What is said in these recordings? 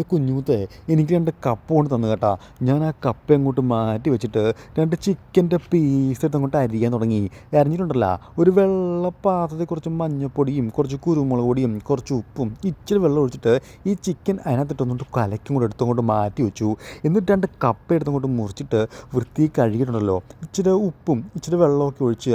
എന്റെ കുഞ്ഞുമുത്തെ എനിക്ക് രണ്ട് കപ്പ് കൊണ്ട് തന്നു കേട്ടാ. ഞാൻ ആ കപ്പ് അങ്ങോട്ട് മാറ്റി വെച്ചിട്ട് രണ്ട് ചിക്കന്റെ പീസ് എടുത്ത് അങ്ങോട്ട് അരിയാൻ തുടങ്ങി. അരിഞ്ഞിട്ടുണ്ടല്ലോ. ഒരു വെള്ള പാത്രത്തിൽ കുറച്ച് മഞ്ഞപ്പൊടിയും കുറച്ച് കുരുമുളക് പൊടിയും കുറച്ച് ഉപ്പും ഇച്ചിരി വെള്ളം ഒഴിച്ചിട്ട് ഈ ചിക്കൻ അതിനകത്തിട്ടൊന്നുകൊണ്ട് കലക്കും കൂടെ എടുത്തങ്ങോട്ട് മാറ്റി വെച്ചു. എന്നിട്ട് രണ്ട് കപ്പ എടുത്തങ്ങോട്ട് മുറിച്ചിട്ട് വൃത്തി കഴുകിയിട്ടുണ്ടല്ലോ. ഇച്ചിരി ഉപ്പും ഇച്ചിരി വെള്ളമൊക്കെ ഒഴിച്ച്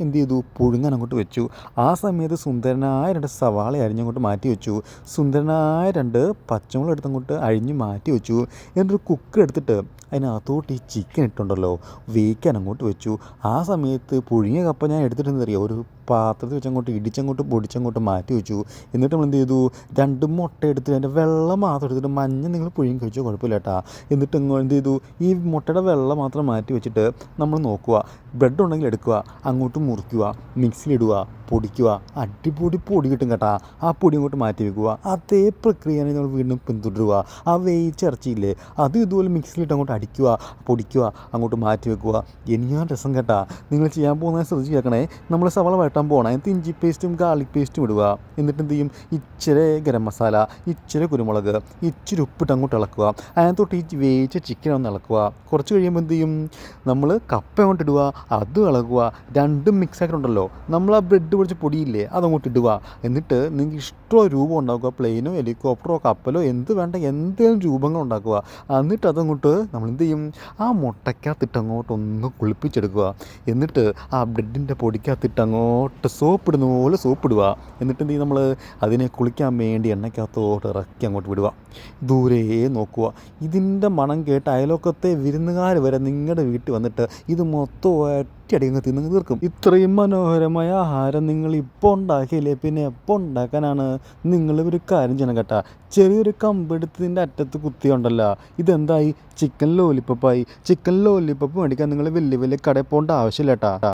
എന്ത് ചെയ്തു പുഴുങ്ങാൻ അങ്ങോട്ട് വെച്ചു. ആ സമയത്ത് സുന്ദരനായ രണ്ട് സവാള അരിഞ്ഞങ്ങോട്ട് മാറ്റി വെച്ചു. സുന്ദരനായ രണ്ട് പച്ചമുളക് എടുത്തങ്ങോട്ട് അഴിഞ്ഞ് മാറ്റി വെച്ചു. എന്നിട്ടൊരു കുക്കർ എടുത്തിട്ട് അതിനകത്തോട്ട് ഈ ചിക്കൻ ഇട്ടുണ്ടല്ലോ വേവിക്കാൻ അങ്ങോട്ട് വെച്ചു. ആ സമയത്ത് പുഴുങ്ങിയ കപ്പ ഞാൻ എടുത്തിട്ടുണ്ടെന്നറിയോ ഒരു പാത്രത്തിൽ വെച്ചങ്ങോട്ട് ഇടിച്ചങ്ങോട്ട് പൊടിച്ചങ്ങോട്ട് മാറ്റി വെച്ചു. എന്നിട്ട് നമ്മൾ എന്ത് ചെയ്തു? രണ്ട് മുട്ട എടുത്തിട്ട് അതിന്റെ വെള്ളം മാത്രം എടുത്തിട്ട് മഞ്ഞ നിങ്ങൾ പുഴുങ്ങി കഴിച്ചോ? കുഴപ്പമില്ല കേട്ടാ എന്നിട്ട് എന്ത് ചെയ്തു? ഈ മുട്ടയുടെ വെള്ളം മാത്രം മാറ്റി വെച്ചിട്ട് നമ്മൾ നോക്കുക. ബ്രെഡ് ഉണ്ടെങ്കിൽ എടുക്കുക. അങ്ങോട്ട് മുറിക്കുക. മിക്സിയിലിടുക. പൊടിക്കുക. അടിപൊളി പൊടി കിട്ടും കേട്ടാ. ആ പൊടി ഇങ്ങോട്ട് മാറ്റി വെക്കുക. അതേ പ്രക്രിയയാണ് നമ്മൾ വീണ്ടും പിന്തുടരുക. ആ വേവിച്ച ഇറച്ചിയില്ലേ അത് ഇതുപോലെ മിക്സിലിട്ട് അങ്ങോട്ട് അടിക്കുക പൊടിക്കുക അങ്ങോട്ട് മാറ്റി വെക്കുക. എനിക്കാ രസം കേട്ടാ. നിങ്ങൾ ചെയ്യാൻ പോകുന്നത് ശ്രദ്ധിച്ച് കേൾക്കണേ. നമ്മൾ സവാള വഴട്ടാൻ പോകണം അതിനകത്ത് ഇഞ്ചി പേസ്റ്റും ഗാർലിക് പേസ്റ്റും ഇടുക. എന്നിട്ട് എന്ത് ചെയ്യും? ഇച്ചിരി ഗരം മസാല ഇച്ചിരി കുരുമുളക് ഇച്ചിരി ഉപ്പിട്ട് അങ്ങോട്ട് ഇളക്കുക. അതിനകത്തോട്ട് ഈ വേയിച്ച ചിക്കൻ ഒന്ന് ഇളക്കുക. കുറച്ച് കഴിയുമ്പോൾ എന്ത് ചെയ്യും? നമ്മൾ കപ്പ അങ്ങോട്ട് ഇടുക. അതും ഇളകുക. രണ്ടും മിക്സ് ആക്കിയിട്ടുണ്ടല്ലോ നമ്മൾ ആ ബ്രെഡ് പൊടിച്ച പൊടിയില്ലേ അതങ്ങോട്ട് ഇടുക. എന്നിട്ട് നിങ്ങൾക്ക് ഇഷ്ടമുള്ള രൂപം ഉണ്ടാക്കുക. പ്ലെയിനോ ഹെലികോപ്റ്ററോ കപ്പലോ എന്ത് വേണ്ട എന്തെങ്കിലും രൂപങ്ങൾ ഉണ്ടാക്കുക. എന്നിട്ട് അതങ്ങോട്ട് നമ്മൾ എന്ത് ചെയ്യും? ആ മുട്ടയ്ക്കകത്തിട്ട് അങ്ങോട്ട് ഒന്ന് കുളിപ്പിച്ചെടുക്കുക. എന്നിട്ട് ആ ബ്രെഡിന്റെ പൊടിക്കകത്തിട്ട് അങ്ങോട്ട് സോപ്പ് ഇടുന്ന പോലെ സോപ്പ് ഇടുക. എന്നിട്ട് എന്ത് ചെയ്യും നമ്മൾ? അതിനെ കുളിക്കാൻ വേണ്ടി എണ്ണയ്ക്കകത്തോട്ട് ഇറക്കി അങ്ങോട്ട് വിടുക. ദൂരെ നോക്കുക. ഇതിന്റെ മണം കേട്ട് അയലോക്കത്തെ വിരുന്നുകാർ വരെ നിങ്ങളുടെ വീട്ടിൽ വന്നിട്ട് ഇത് മൊത്തം ഒറ്റയടി നിന്ന് തിന്നു തീർക്കും. ഇത്രയും മനോഹരമായ ആഹാരം നിങ്ങൾ ഇപ്പോൾ ഉണ്ടാക്കിയില്ലേ? പിന്നെ എപ്പോൾ ഉണ്ടാക്കാനാണ്? നിങ്ങൾ ഒരു കാര്യം ചെയ്യണം കേട്ടാ. ചെറിയൊരു കമ്പെടുത്തതിന്റെ അറ്റത്ത് കുത്തിയുണ്ടല്ലോ. ഇതെന്തായി? ചിക്കൻ ലോലിപ്പപ്പായി ചിക്കൻ ലോലിപ്പപ്പ് മേടിക്കാൻ നിങ്ങൾ വലിയ വലിയ കടയിൽ പോകേണ്ട ആവശ്യമില്ല കേട്ടാ.